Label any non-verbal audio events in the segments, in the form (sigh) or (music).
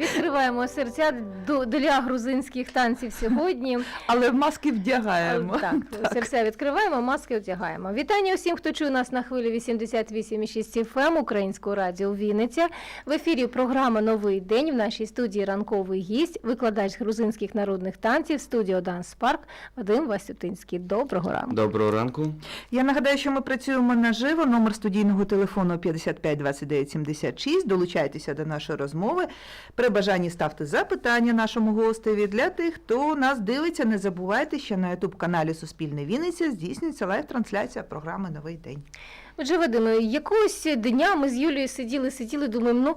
Відкриваємо серця для грузинських танців сьогодні. Але маски вдягаємо. Так, серця відкриваємо, маски одягаємо. Вітання усім, хто чує нас на хвилі 88,6 FM Українського радіо Вінниця. В ефірі програма Новий день. В нашій студії ранковий гість, викладач грузинських народних танців, студіо Данс Парк Вадим Васютинський. Доброго ранку. Доброго ранку. Я нагадаю, що ми працюємо наживо. Номер студійного телефону 55 29 76. Долучайтеся до нашої розмови. При бажанні ставте запитання нашому гостеві. Для тих, хто нас дивиться, не забувайте, що на ютуб каналі Суспільне Вінниця здійснюється лайв-трансляція програми Новий день. Отже, Вадиме, якогось дня ми з Юлією сиділи, сиділи, думаємо, ну,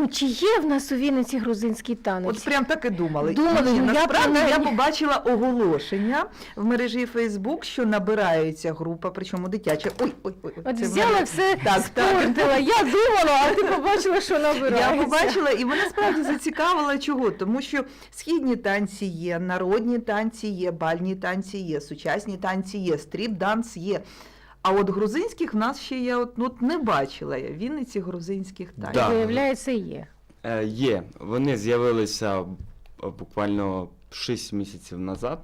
ну чи є в нас у Вінниці грузинський танець? От прям так і думали. Думали, Ні, ну, я насправді я, побачила оголошення в мережі Facebook, що набирається група, причому дитяча. Ой, ой, ой. От взяла мене- все, Так, так. Я думала, а ти побачила, що набирається. Я побачила, і мене справді зацікавило чого, тому що східні танці є, народні танці є, бальні танці є, сучасні танці є, стріп-данс є. А от грузинських в нас ще я от, ну, от не бачила я в Вінниці грузинських танців. Да. Виявляється, є. Е, є. Вони з'явилися буквально 6 місяців назад.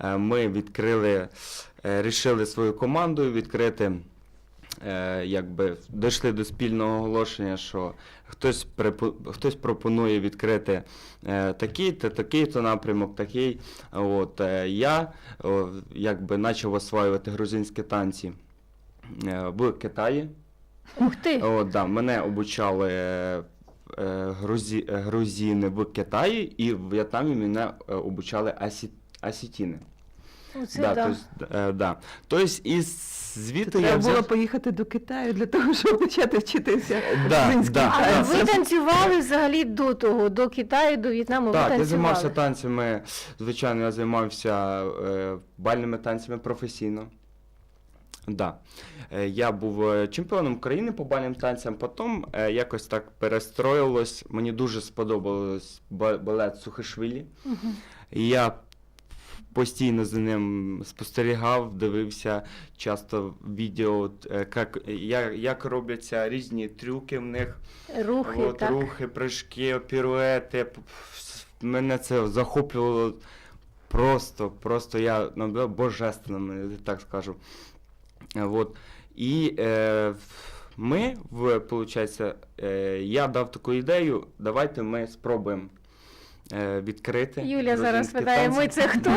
Е, ми відкрили, е, рішили свою командою відкрити. Е, якби дійшли до спільного оголошення, що хтось припо- хтось пропонує відкрити е, такий-то, такий-то напрямок, такий. От е, я о, якби почав осваювати грузинські танці е, в Китаї. Ух ти! О, да, мене обучали е, е, грузі, е, грузини в Китаї, і в В'єтнамі мене е, обучали асі, асітіни. Оце да, да. то есть, е, да. Тобто, і звідти я Треба було поїхати до Китаю для того, щоб почати вчитися Да, да, А да. ви танцювали взагалі до того, до Китаю, до В'єтнаму? ви Так, я займався танцями, звичайно, я займався е, бальними танцями професійно. Да. Е, Я був е, чемпіоном країни по бальним танцям, потім е, якось так перестроїлось. Мені дуже сподобалось балет Сухишвілі. Я постійно за ним спостерігав, дивився часто відео, як, як, як робляться різні трюки в них. Рухи, От, так. рухи, прыжки, піруети. Мене це захоплювало просто, просто я ну, божественно, так скажу. Е, От. І е, ми, в, получається, е, я дав таку ідею, давайте ми спробуємо е, відкрити. Юля зараз грузинські питає, танці. ми це (laughs) хто?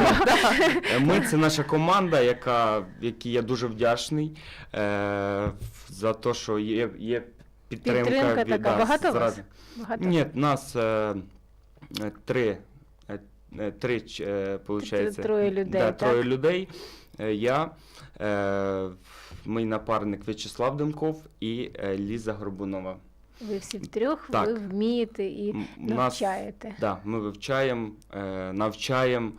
Е, Ми це наша команда, яка, якій я дуже вдячний е, за те, що є, є підтримка. Підтримка від така. нас Багато вас? зразу. Багато? Ні, нас е, е, три, е, е, три ч- е, получається, троє людей, Да, так? троє людей. Е, Я, мій напарник В'ячеслав Демков і е, Ліза Горбунова. Ви всі втрьох, Так. ви вмієте і навчаєте. Да, ми вивчаємо, е, навчаємо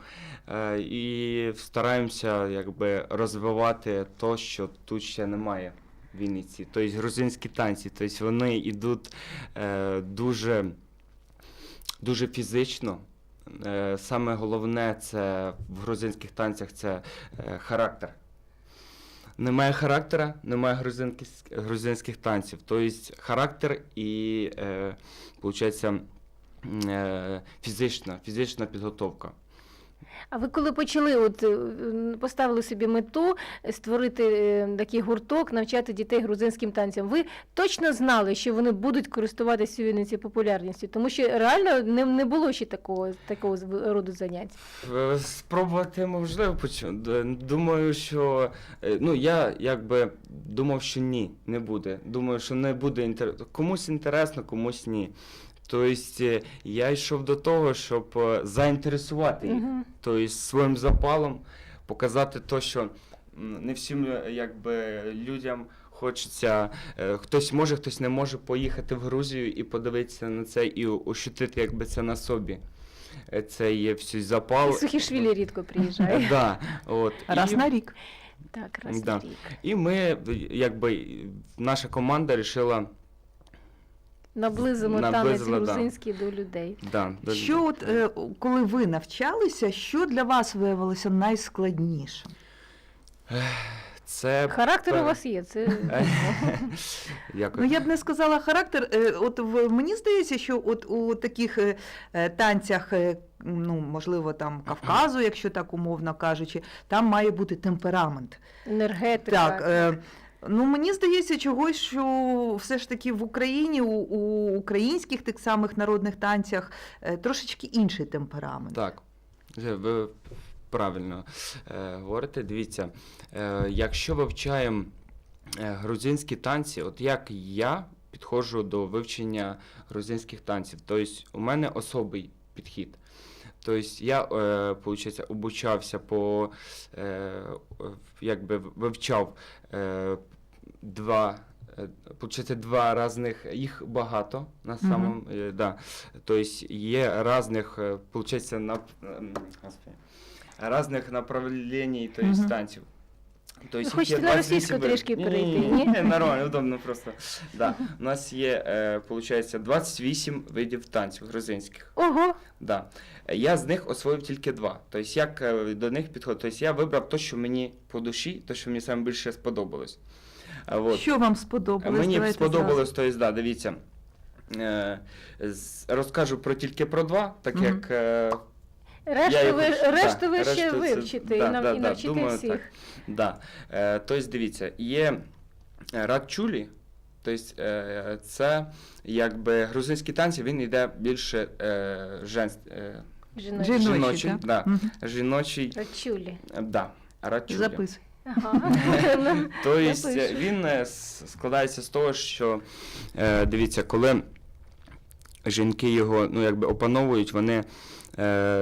е, і стараємося якби, розвивати те, що тут ще немає в Вінниці. Тобто грузинські танці. Тобто вони йдуть е, дуже, дуже фізично. Е, саме головне це в грузинських танцях це е, характер. Немає характера, немає грузинських, грузинських танців. Тобто характер і, е, виходить, е, фізична, фізична підготовка. А ви коли почали, от е, поставили собі мету е, створити е, такий гурток, навчати дітей грузинським танцям, ви точно знали, що вони будуть користуватися Вінниці популярністю, тому що реально не, не було ще такого, такого роду занять. Спробувати можливо Думаю, що ну я якби думав, що ні, не буде. Думаю, що не буде інтер... комусь інтересно, комусь ні. Тобто е, я йшов до того, щоб е, заінтересувати їх. Тобто своїм запалом показати те, що не всім е, якби, людям хочеться, хтось може, хтось не може поїхати в Грузію і подивитися на це і ощутити якби це на собі. Це є всі запал. І Сухішвілі рідко приїжджає. (laughs) Да, от. Раз і, на рік. Так, раз Да. в рік. і ми, якби, наша команда вирішила Наблизимо танець Наблизила, да. грузинський до людей. да, до- Що от, е, коли ви навчалися, що для вас виявилося найскладнішим? Це Характер у пер- вас є. Це (laughs) Дякую. Ну я б не сказала характер. Е, От в мені здається, що от у таких е, е, танцях, е, ну можливо, там Кавказу, якщо так умовно кажучи, там має бути темперамент. енергетика. Так, е, ну мені здається, чогось, що все ж таки в Україні, у, у українських тих самих народних танцях е, трошечки інший темперамент. Так, ви правильно е, говорите. Дивіться, е, якщо вивчаємо е, грузинські танці, от як я підходжу до вивчення грузинських танців, тобто у мене особий підхід. Тобто я, е, получається, обучався по, якби вивчав е, два, получається, два різних, їх багато на самом, uh -huh. да. Тобто є різних, е, получається, на, ем, господи, різних uh -huh. Мгм. Танців. Тобто Ви хочете на російську трішки перейти, ні? ні? Нормально, удобно просто. Да. У нас є, е, получається, 28 видів танців грузинських. Ого, Да. Е, Я з них освоїв тільки два. Тобто, як е, до них підходити? Тобто я вибрав те, що мені по душі, те, що мені саме більше сподобалось. От. Що вам Е, сподобалось? Мені Давайте сподобалось, тобто, да, дивіться. Е, з- розкажу про тільки про два, так Мгм. як е, решту їх ви, решту да, ви ще решту це- вивчите да, і, нав, да, і да, навчите думаю, всіх. так. Да. Е, тобто, дивіться, є е, радчулі, тобто е, це якби грузинські танці, він йде більше е, женс, е. Жіночі, жіночий, так? да. Жіночий, Рачулі. да, радчулі. Записуй. Ага. (laughs) Тобто він е, складається з того, що е, дивіться, коли жінки його ну, якби опановують, вони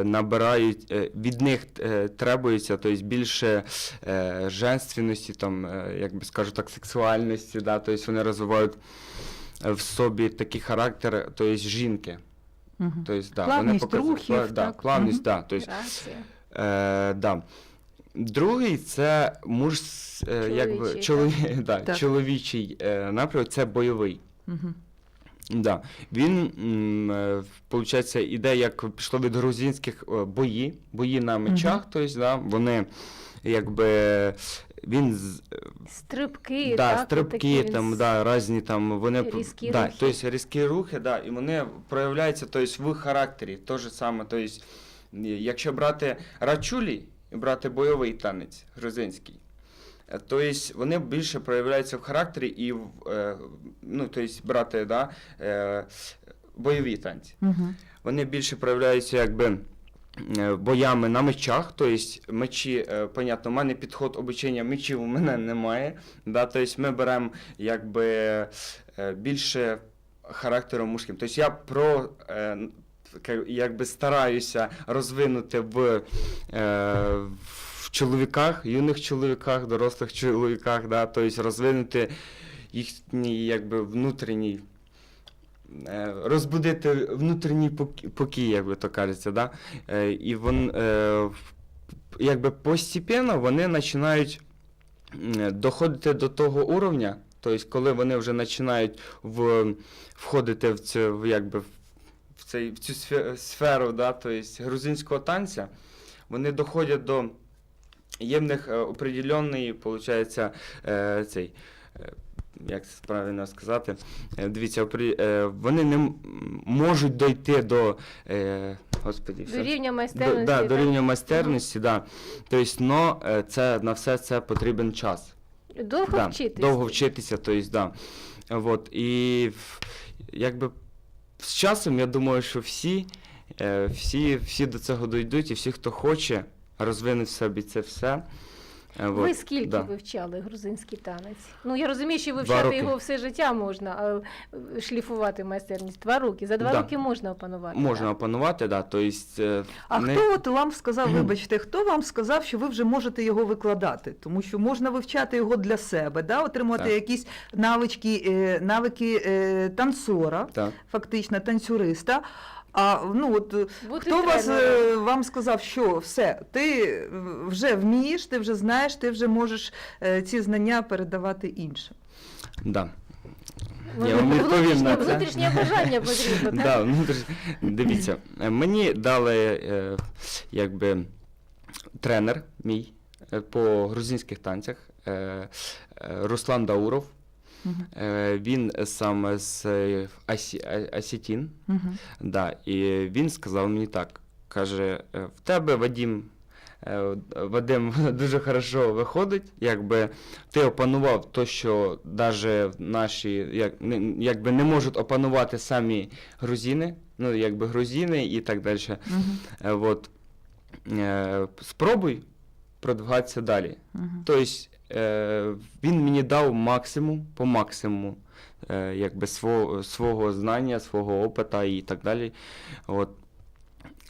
набирають, е, від них е, требується тобто, більше е, женственності, там, е, як би скажу так, сексуальності, да, тобто вони розвивають е, в собі такий характер тобто, жінки. Мгм. Тобто, да, Плавність вони показують, рухів, да, так. плавність, Мгм. да, тобто. Е, да. Другий це муж, е, якби, Чоловічий, чолові, (laughs) да, чоловічий е, напрямок, це бойовий. Мгм. Да. Він, е, виходить, іде, як пішло від грузинських е, бої, бої на мечах, тобто, да, вони якби він з- Стрибки, да, так, стрибки, отакі там, він да, різні там, вони Різкі да, рухи. тобто, різкі рухи, да, і вони проявляються тобто, в характері. То же саме, тобто, якщо брати рачулі і брати бойовий танець грузинський, е, тобто вони більше проявляються в характері і в, е, ну, тобто, брати да, е, бойові танці. Мгм. Вони більше проявляються якби. Боями на мечах, тобто мечі, понятно, у мене підход обучення мечів у мене немає. Да, тобто ми беремо якби більше характером мужським. Тобто я про якби стараюся розвинути в, е, в чоловіках, юних чоловіках, дорослих чоловіках, да, тобто розвинути їхній якби внутрішній. е, Розбудити внутрішній покій, як би то кажеться, да? Е, і вон, е, якби постепенно вони починають доходити до того уровня, тобто, коли вони вже починають в, входити в цю, якби, в, цей, в цю сферу да, тобто, грузинського танця, вони доходять до є в них е, определенний, виходить, е, цей. е, Як це правильно сказати? Дивіться, вони не можуть дойти до. Господі, До рівня До, майстерності. да, до рівня майстерності, да. Тобто, но це, на все це потрібен час. Довго да, вчитись. Довго вчитися, тобто, да. Вот, і якби з часом я думаю, що всі, всі, всі до цього дійдуть, і всі, хто хоче, розвинуть в собі це все. Е, Ви вот, скільки да. вивчали грузинський танець? Ну я розумію, що вивчати його все життя можна, а е, шліфувати майстерність. Два роки. За два Да. роки можна опанувати. Можна так? опанувати, да, тобто, А не- хто от вам сказав, (clears throat) вибачте, хто вам сказав, що ви вже можете його викладати? Тому що можна вивчати його для себе, да? отримати Так. якісь навички, навики танцора, так. фактично танцюриста. А ну от е, Бути хто вас тренером. е, вам сказав, що все, ти вже вмієш, ти вже знаєш, ти вже можеш е, ці знання передавати іншим. Да. Я вам відповім внутрішнє- на це. Внутрішнє бажання потрібно, так? Да, внутріш... Дивіться, е, мені дали е, якби тренер мій е, по грузинських танцях. е, е, Руслан Дауров. Е, Він сам з е, Асі, А- Осетін. Да, і він сказав мені так: каже: е, в тебе Вадім. е, Вадим (laughs) дуже хорошо виходить, якби ти опанував то, що навіть наші як, якби не можуть опанувати самі грузини, ну якби грузини і так далі. Е, от, е, спробуй продвигатися далі. Мгм. Тобто е, він мені дав максимум по максимуму е, якби свого, свого знання, свого опита і так далі. От.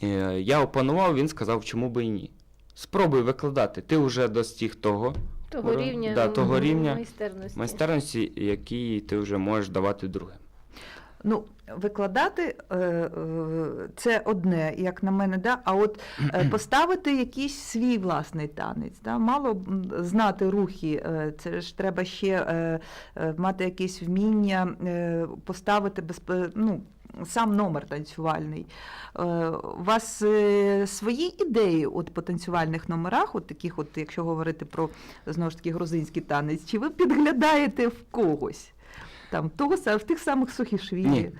Е, я опанував, він сказав, чому би і ні. Спробуй викладати. Ти вже достиг того Того рівня, Да, того рівня майстерності. майстерності, який ти вже можеш давати другим. Ну, викладати е, е, це одне, як на мене, да? а от е, (clears throat) поставити якийсь свій власний танець. Да? Мало знати рухи, це ж треба ще мати якесь вміння поставити безпе- ну, сам номер танцювальний. У вас свої ідеї от по танцювальних номерах, от таких, от, якщо говорити про знову ж таки грузинський танець, чи ви підглядаєте в когось? Там того в тих самих Сухішвілі. Ні.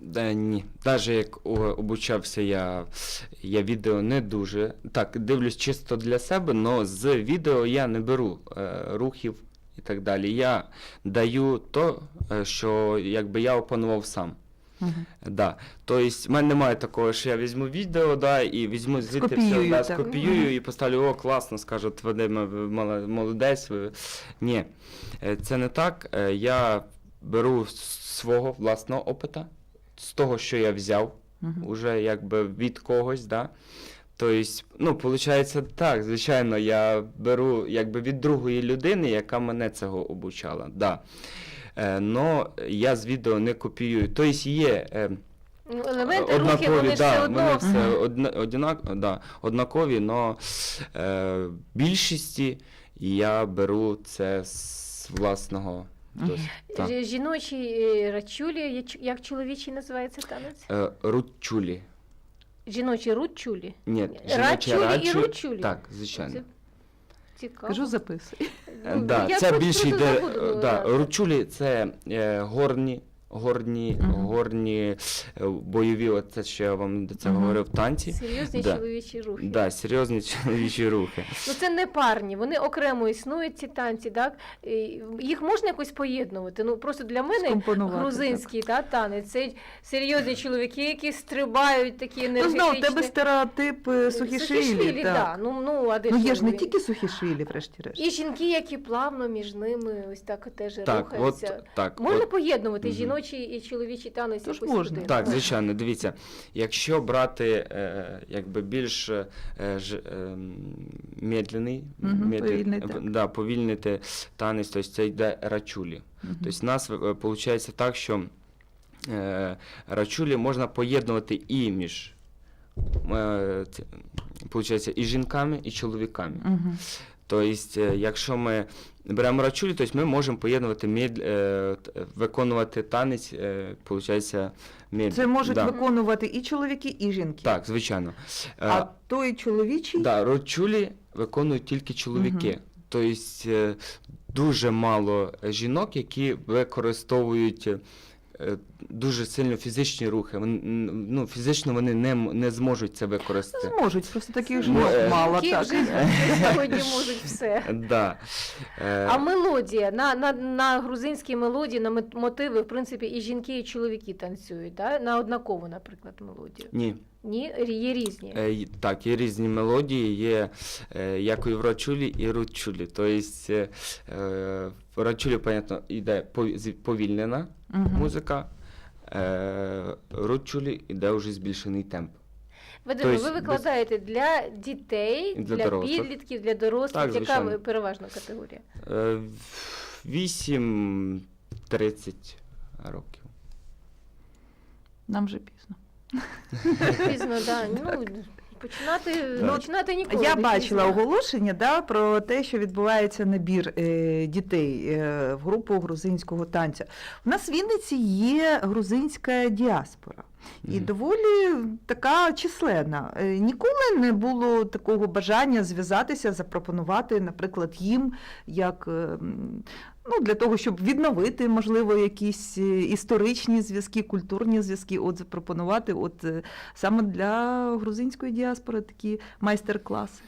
Да, ні. Навіть як обучався я, я відео не дуже. Так, дивлюсь чисто для себе, але з відео я не беру е, рухів і так далі. Я даю то, е, що якби я опанував сам. Мгм. Да. Тобто, в мене немає такого, що я візьму відео, да, і візьму звідти все, да, скопіюю Мгм. і поставлю, о, класно, скажуть, мала- молодець. Ні, е, це не так. Е, Я беру з свого власного опита, з того, що я взяв, Мгм. уже якби від когось, да. Тобто, ну, виходить так, звичайно, я беру якби від другої людини, яка мене цього обучала. Да. Е, но я з відео не копіюю. Тобто є е, Ну, Елементи рухи, однакові, вони да, все одно. вони все одна, одинак, да, однакові, але е, більшості я беру це з власного Ж- Жіночі е, рачулі, як чоловічий називається танець? Е, ручулі. Жіночі ручулі. Ні, Рачулі жіночі і рачу- ручулі. Так, звичайно. Цікаво. Кажу, записуй. Е, Ну, Да, це більше йде. е, Да, да. ручулі це е, горні, горні, Мгм. горні е, бойові, от це що я вам до цього Мгм. говорив, танці. Серйозні Да. чоловічі рухи. Да, серйозні чоловічі рухи. Ну це не парні, вони окремо існують ці танці, так? І Їх можна якось поєднувати. Ну просто для мене грузинський та, танець це серйозні чоловіки, які стрибають такі Ну, енергетичні. знову, у тебе стереотип е, Сухішвілі. Сухішвілі, так. да. Ну, ну, а де Ну ж є ж не тільки Сухішвілі, врешті-решт. І жінки, які плавно між ними ось так теж Так, от рухаються. так. Можна от, поєднувати Мгм. Жіночий і чоловічий танець Тож можна. туди? Так, звичайно, дивіться, якщо брати е, якби більш е, ж, е, м, медленний, Мгм, повільний, е, так. да, повільнити танець, тобто це йде рачулі. Мгм. Тобто у нас виходить так, що е, рачулі можна поєднувати і між е, це, получається, і жінками, і чоловіками. Мгм. Тобто, е, якщо ми беремо рачулі, то ми можемо поєднувати мед, е, виконувати танець, е, получається, мед. Це можуть да. виконувати і чоловіки, і жінки. Так, звичайно. Е, А той чоловічий да, рачулі виконують тільки чоловіки. Мгм. Тобто е, дуже мало жінок, які використовують е, дуже сильно фізичні рухи. Вони, ну, фізично вони не, м- не зможуть це використати. Не зможуть, просто таких ж Ну, е, мало. Жінки Так. сьогодні можуть все. Да. Е, А мелодія на, на, на грузинській мелодії, на мотиви, в принципі, і жінки, і чоловіки танцюють, да? на однакову, наприклад, мелодію. Ні. Ні, є різні. Е, Так, є різні мелодії, є е, як і в рачулі, і ручулі. Тобто е, е, в рачулі, понятно, йде повільнена Мгм. музика, е, ручулі йде вже збільшений темп. Вадиме, тобто ви викладаєте для дітей, І для для, дорослих. підлітків, для дорослих. Так, Яка звичайно. ви- переважна категорія? Е, 8-30 років. Нам вже пізно. Пізно, да. ну, починати, Ну, починати ніколи. Я бачила оголошення да, про те, що відбувається набір е, дітей е, в групу грузинського танця. У нас в Вінниці є грузинська діаспора. І доволі така численна. Е, Ніколи не було такого бажання зв'язатися, запропонувати, наприклад, їм як е, ну, для того, щоб відновити, можливо, якісь е, історичні зв'язки, культурні зв'язки, от запропонувати от саме для грузинської діаспори такі майстер-класи.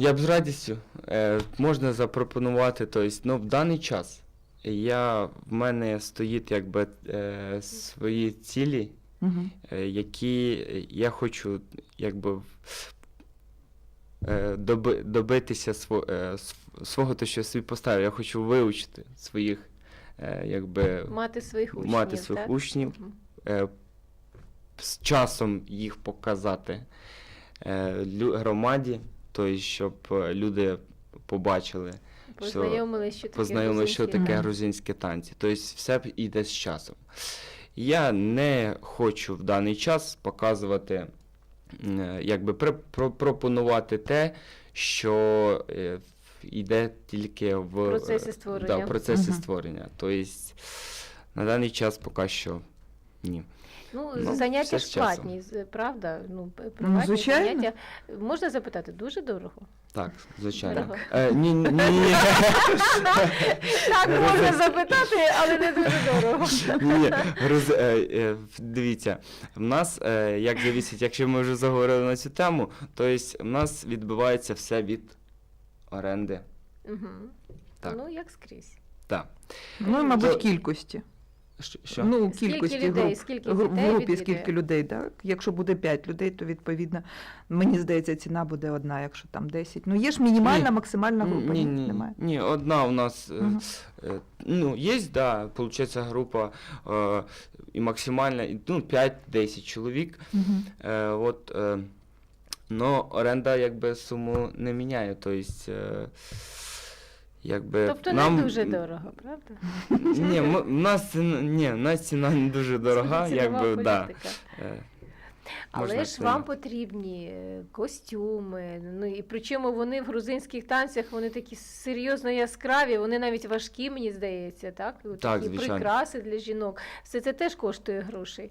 Я б з радістю е, можна запропонувати. Тобто, ну, в даний час я, в мене стоїть якби е, свої цілі, Угу. е, які я хочу якби е, доби, добитися е, св- свого, то, що я собі поставив. Я хочу вивчити своїх, е, якби Мати своїх учнів. мати своїх так? учнів, е, з часом їх показати е, громаді, тобто, щоб е, люди побачили, Познайомилися, що таке познайомили, що таке грузинські танці. Тобто все йде з часом. Я не хочу в даний час показувати, е, якби про- пропонувати те, що е, йде тільки в В процесі е, створення. Да, в процесі Мгм. створення. Тобто на даний час поки що ні. Ну, Ну, заняття ж платні, правда? Ну, п- приватні звичайно. заняття. Можна запитати, дуже дорого? Так, звичайно. Дорого. Е, ні, ні, ні. (laughs) Так, можна запитати, але не дуже дорого. Ні, е, е, дивіться, в нас, е, як завісить, якщо ми вже заговорили на цю тему, то есть в нас відбувається все від оренди. Мгм. Так. Ну, як скрізь. Так. Ну і, мабуть, То- кількості. Що? Ну, Скільки кількості людей, груп. скільки Гру- дітей в групі відвідує? скільки людей, так? Якщо буде 5 людей, то відповідно, мені здається, ціна буде одна, якщо там 10. Ну, є ж мінімальна, Ні. максимальна група. Ні, ні, Немає. ні, одна у нас, е, Мгм. е, ну, є, да, получается група е, і максимальна, і, ну, 5-10 чоловік. Мгм. Е, от, е, но оренда якби суму не міняє, тобто, е, якби Тобто нам... не дуже дорого, правда? Ні, м- в нас, ціна- ні, в нас ціна не дуже дорога, Цінова якби, да. політика. Е, Але можна ж це- вам потрібні е, костюми. Ну і причому вони в грузинських танцях вони такі серйозно яскраві, вони навіть важкі, мені здається, так? І от Так, такі звичайно. прикраси для жінок. Все це теж коштує грошей.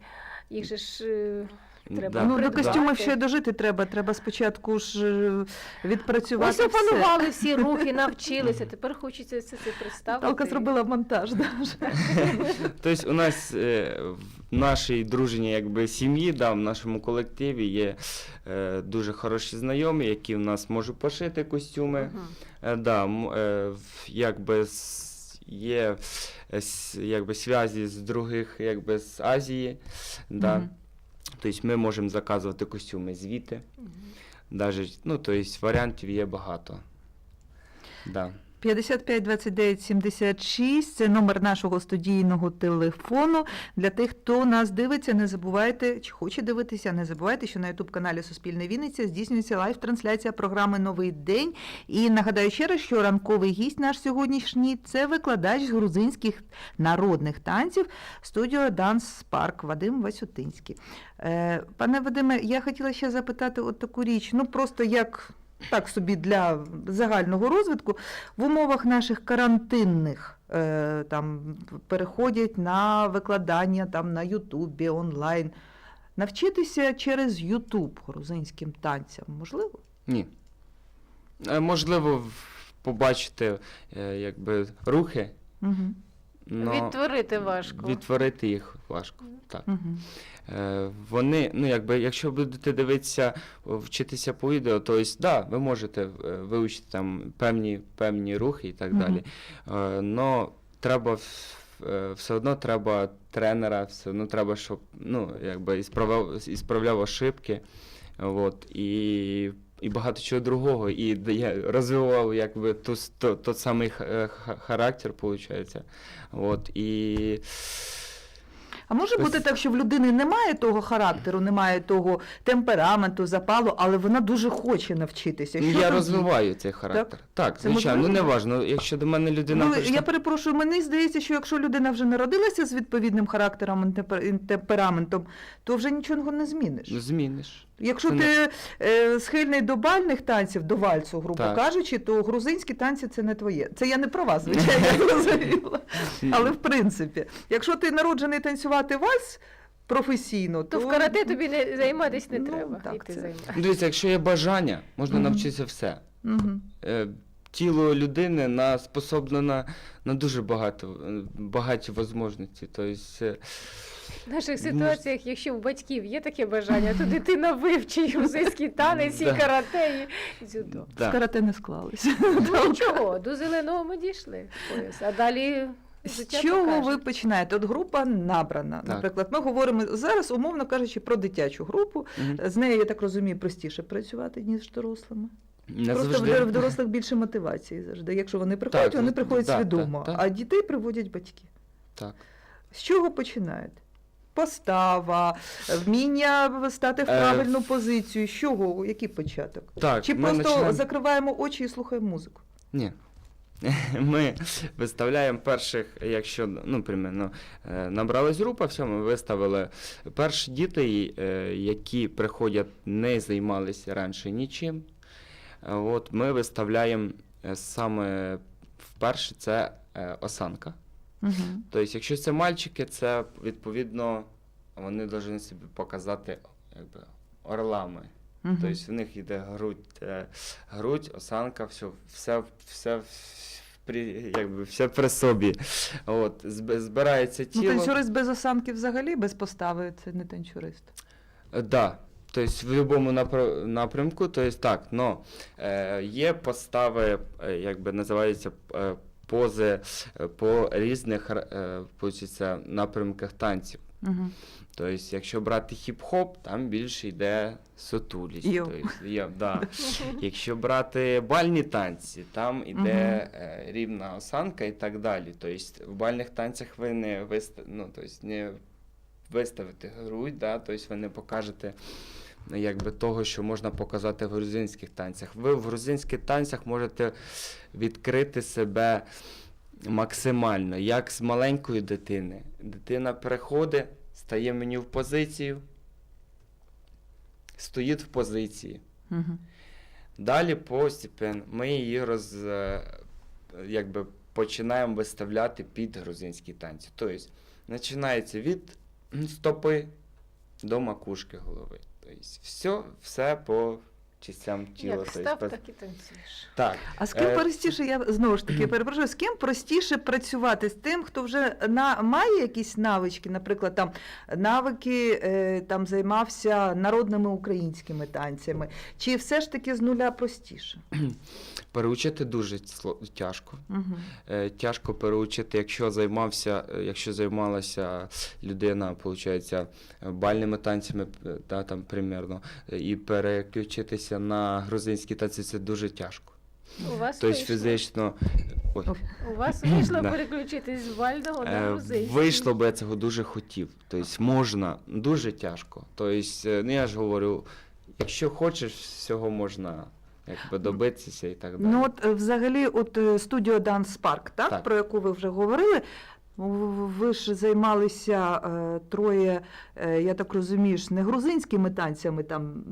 Їх же ж е, треба. Ну, до придбати. костюмів ще дожити треба. Треба спочатку ж е, відпрацювати. ось все. опанували всі (laughs) рухи, навчилися. Тепер хочеться все це представити. Талка зробила монтаж. Да, вже. (laughs) Тобто у нас е, в нашій дружній якби, сім'ї, да, в нашому колективі є е, дуже хороші знайомі, які в нас можуть пошити костюми. Мгм. Е, да, м- е, в- якби с- є е, с- якби, зв'язі з других, якби з Азії. Да. Мгм. Тобто ми можемо заказувати костюми звідти. Даже, ну, тобто варіантів є багато. Да. 55 29 76 – це номер нашого студійного телефону. Для тих, хто нас дивиться, не забувайте, чи хоче дивитися, не забувайте, що на Ютуб-каналі Суспільне Вінниця здійснюється лайв-трансляція програми Новий день. І нагадаю ще раз, що ранковий гість наш сьогоднішній це викладач з грузинських народних танців студіо Данс Парк Вадим Васютинський. Е, Пане Вадиме, я хотіла ще запитати от таку річ. Ну просто як так собі для загального розвитку в умовах наших карантинних е, там переходять на викладання там на Ютубі онлайн. Навчитися через Ютуб грузинським танцям можливо? Ні. Е, можливо, побачити е, якби, рухи, Угу. Но Відтворити важко. відтворити їх важко. Так. Угу. Е, вони, ну якби, якщо будете дивитися, вчитися по відео, то есть, да, ви можете е, вивчити там певні, певні рухи і так Мгм. далі. Е, но треба е, все одно треба тренера, все одно треба, щоб ну, якби, ісправляв, ісправляв ошибки. От, і, і багато чого другого. І я розвивав якби ту, то, тот самий е, ха- характер, виходить. От, і А може бути так, що в людини немає того характеру, немає того темпераменту, запалу, але вона дуже хоче навчитися. Ну, Що я розвиваю цей характер. Так, Це звичайно, ну не важно. Якщо до мене людина Ну, прийшла... я перепрошую, мені здається, що якщо людина вже народилася з відповідним характером і і темпераментом, то вже нічого не зміниш. Ну, зміниш. Якщо це ти е, схильний до бальних танців, до вальсу, грубо Так. кажучи, то грузинські танці це не твоє. Це я не про вас, (laughs) звичайно, зрозуміла. Але в принципі, якщо ти народжений танцювати вальс, професійно, То в карате тобі не займатися не Ну, треба. так, і ти це- Дивіться, якщо є бажання, можна Мгм. навчитися все. Угу. Е, Тіло людини на способне на, на дуже багато багаті можливості. Тобто, е, В наших Ну, ситуаціях, якщо у батьків є таке бажання, то дитина вивчить грузинський танець, і карате, і дзюдо. З карате не склалися. Ну (laughs) нічого, до зеленого ми дійшли. Пояс. А далі З чого ви починаєте? От група набрана. Так. Наприклад, ми говоримо зараз, умовно кажучи, про дитячу групу. Мгм. З нею, я так розумію, простіше працювати, ніж з дорослими. Не Просто завжди. в дорослих більше мотивації завжди. Якщо вони приходять, Так, вони ну, приходять да, свідомо, так, так. а дітей приводять батьки. Так. З чого починаєте? Постава, вміння стати в Е, правильну позицію. З чого? Який початок? Так, Чи просто починаємо- закриваємо очі і слухаємо музику? Ні. (laughs) Ми виставляємо перших, якщо ну, примерно, е, набралась група, все, ми виставили перші діти, е, які приходять, не займалися раніше нічим. Е, От ми виставляємо е, саме вперше це е, осанка. Угу. Тобто, якщо це мальчики, це відповідно вони повинні собі показати якби, орлами. Тобто в них йде грудь, грудь, осанка, все, все, все, при, якби, все при собі. От, зб- збирається Ну, тіло. танцюрист без осанки взагалі, без постави, це не танцюрист. Е, Да. Тобто в будь-якому напр- напрямку, тобто так, но е, є постави, е, якби називаються е, пози е, по різних е, получиться, напрямках танців. Угу. Тобто, якщо брати хіп-хоп, там більше йде сутулість. Тобто, є, (laughs) да. Якщо брати бальні танці, там іде е, рівна осанка і так далі. Тобто в бальних танцях ви не вист... ну, тобто, не виставите грудь, да? тобто ви не покажете ну, якби, того, що можна показати в грузинських танцях. Ви в грузинських танцях можете відкрити себе максимально, як з маленької дитини. Дитина переходить, стає мені в позицію, стоїть в позиції. Угу. Далі постепенно ми її роз, е, якби починаємо виставляти під грузинські танці. Тобто починається від стопи до макушки голови. Тобто все, все по частям тіла. Як став, так і танцюєш. так. А з ким Е, простіше, я знову ж таки (clears throat) перепрошую, з ким простіше працювати? З тим, хто вже на, має якісь навички, наприклад, там навики е, там займався народними українськими танцями, чи все ж таки з нуля простіше? (clears throat) Переучити дуже тяжко. Угу. Е, тяжко переучити, якщо займався, якщо займалася людина, виходить, бальними танцями, да, там примерно, і переключитися на грузинські танці, це дуже тяжко. У вас Тобто вийшло. фізично ой, У вас вийшло (laughs) Да. переключитись з бального на е, грузинський. вийшло би я цього дуже хотів. Тобто можна, дуже тяжко. Тобто, е, ну я ж говорю, якщо хочеш, всього можна якби добитися і так далі. Ну от е, взагалі, от е, студіо Dance Park, так, Так. про яку ви вже говорили. Ви ж займалися е, троє, е, я так розумію, не грузинськими танцями там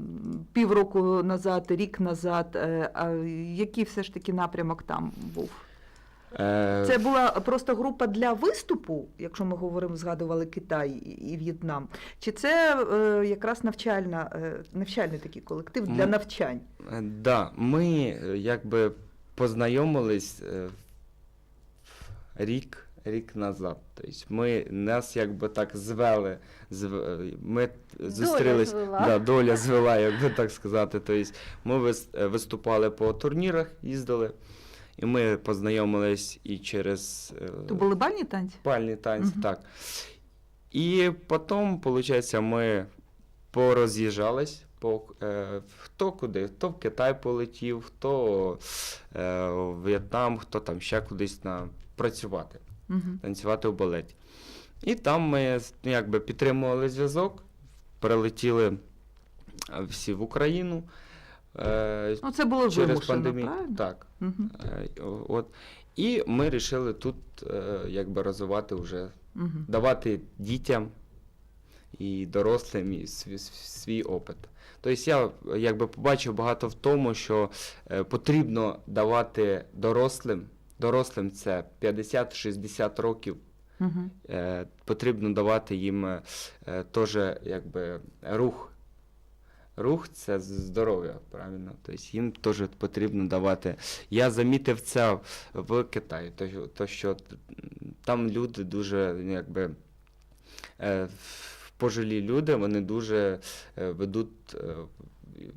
півроку назад, рік назад. е, а який все ж таки напрямок там був? Е, Це була просто група для виступу, якщо ми говоримо, згадували Китай і В'єтнам. Чи це е, якраз навчальна, е, навчальний такий колектив для М. навчань? Е, Да, ми якби познайомились е, рік, рік назад. Тобто ми нас якби так звели. зв- е, Ми зустрілись, звела. Да, доля (laughs) звела, як би так сказати. Тобто ми е, виступали по турнірах, їздили, і ми познайомились і через е, То були бальні танці? Пальні танці, Мгм. так. І потім, виходить, ми пороз'їжджались. По, е, хто куди, хто в Китай полетів, хто е, в В'єтнам, хто там ще кудись на працювати, Угу. танцювати в балеті. І там ми ну, якби підтримували зв'язок, прилетіли е, всі в Україну. Е, Ну, це було через вимушено, пандемію. правильно? Так. Угу. Е, От. І ми вирішили тут е, якби розвивати вже, Угу. давати дітям і дорослим і свій, свій опит. Тобто я якби побачив багато в тому, що е, потрібно давати дорослим, дорослим це 50-60 років. Е, потрібно давати їм е, теж якби рух. Рух це здоров'я, правильно. Тобто їм теж потрібно давати. Я замітив це в Китаї, то, то що там люди дуже якби. Е, пожилі люди, вони дуже ведуть.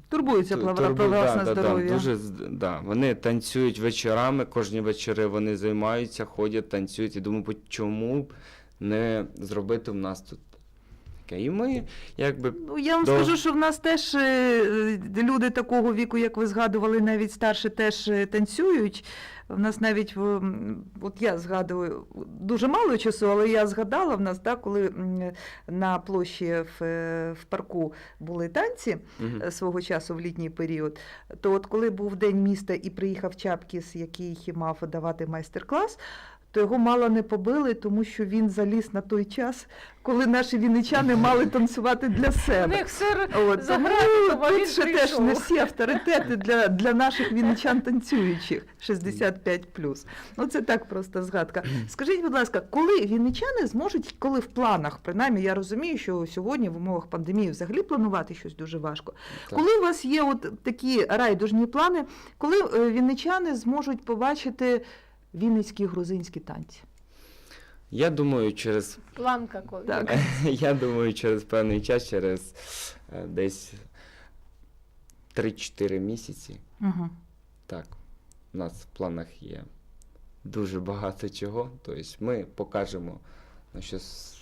Турбуються ту- про, власне да, здоров'я. Да, дуже, да. Вони танцюють вечорами, кожні вечори вони займаються, ходять, танцюють. І думаю, чому б не зробити в нас тут таке? І ми якби Ну, я вам До- скажу, що в нас теж е, люди такого віку, як ви згадували, навіть старше, теж е, танцюють. В нас навіть, от я згадую, дуже мало часу, але я згадала в нас, так, коли на площі в, е, в парку були танці е, свого часу в літній період, то от коли був День міста і приїхав Чапкіс, який мав давати майстер-клас, то його мало не побили, тому що він заліз на той час, коли наші вінничани мали танцювати для У себе. них все От, за тому він тут ще теж не всі авторитети для, для наших вінничан танцюючих 65+. Ну це так просто згадка. Скажіть, будь ласка, коли вінничани зможуть, коли в планах, принаймні я розумію, що сьогодні в умовах пандемії взагалі планувати щось дуже важко. Так. Коли у вас є от такі райдужні плани, коли е, вінничани зможуть побачити вінницькі грузинські танці? Я думаю, через коли. Так. (laughs) я думаю, через певний час, через е, десь 3-4 місяці. Угу. Так, у нас в планах є дуже багато чого. Тобто ми покажемо, що, с-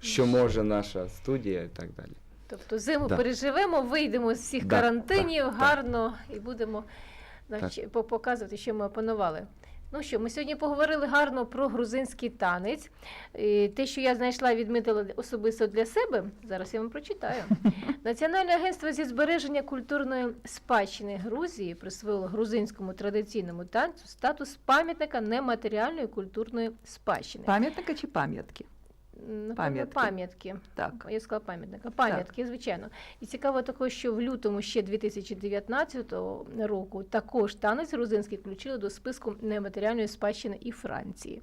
що може наша студія і так далі. Тобто зиму Да. переживемо, вийдемо з всіх Да, карантинів так, так. гарно і будемо навч... по- показувати, що ми опанували. Ну що, ми сьогодні поговорили гарно про грузинський танець. І те, що я знайшла відмітила особисто для себе, зараз я вам прочитаю. (laughs) Національне агентство зі збереження культурної спадщини Грузії присвоїло грузинському традиційному танцю статус пам'ятника нематеріальної культурної спадщини. Пам'ятника чи пам'ятки? Пам'ятки. пам'ятки. Так. Я сказала пам'ятника. Пам'ятки, звичайно. І цікаво також, що в лютому ще 2019 року також танець грузинський включили до списку нематеріальної спадщини і Франції.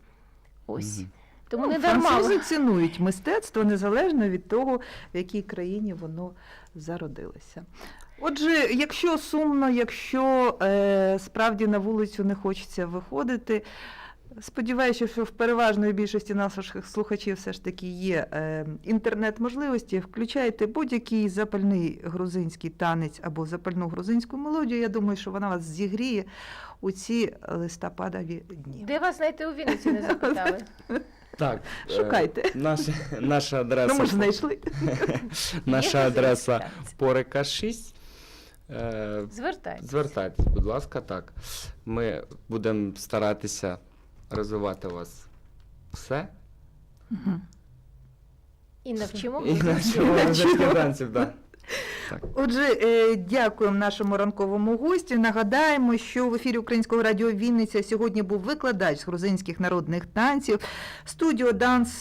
Ось. Мгм. Тому Ну, не дарма. Французи цінують мистецтво незалежно від того, в якій країні воно зародилося. Отже, якщо сумно, якщо е, справді на вулицю не хочеться виходити, сподіваюся, що в переважної більшості наших слухачів все ж таки є е, інтернет-можливості. Включайте будь-який запальний грузинський танець або запальну грузинську мелодію. Я думаю, що вона вас зігріє у ці листопадові дні. Де вас знайти у Вінниці, не запитали. (laughs) Так, е, Шукайте. наша, наша адреса. Ну, ми ж знайшли. (laughs) Наша адреса? Порика 6. Е, Звертайтесь. Звертайтесь, будь ласка, так. Ми будемо старатися розвивати у вас все. Угу. І навчимо І Навчимо. танців, так. Отже, е, дякуємо нашому ранковому гостю. Нагадаємо, що в ефірі Українського радіо Вінниця сьогодні був викладач з грузинських народних танців, студіо Данс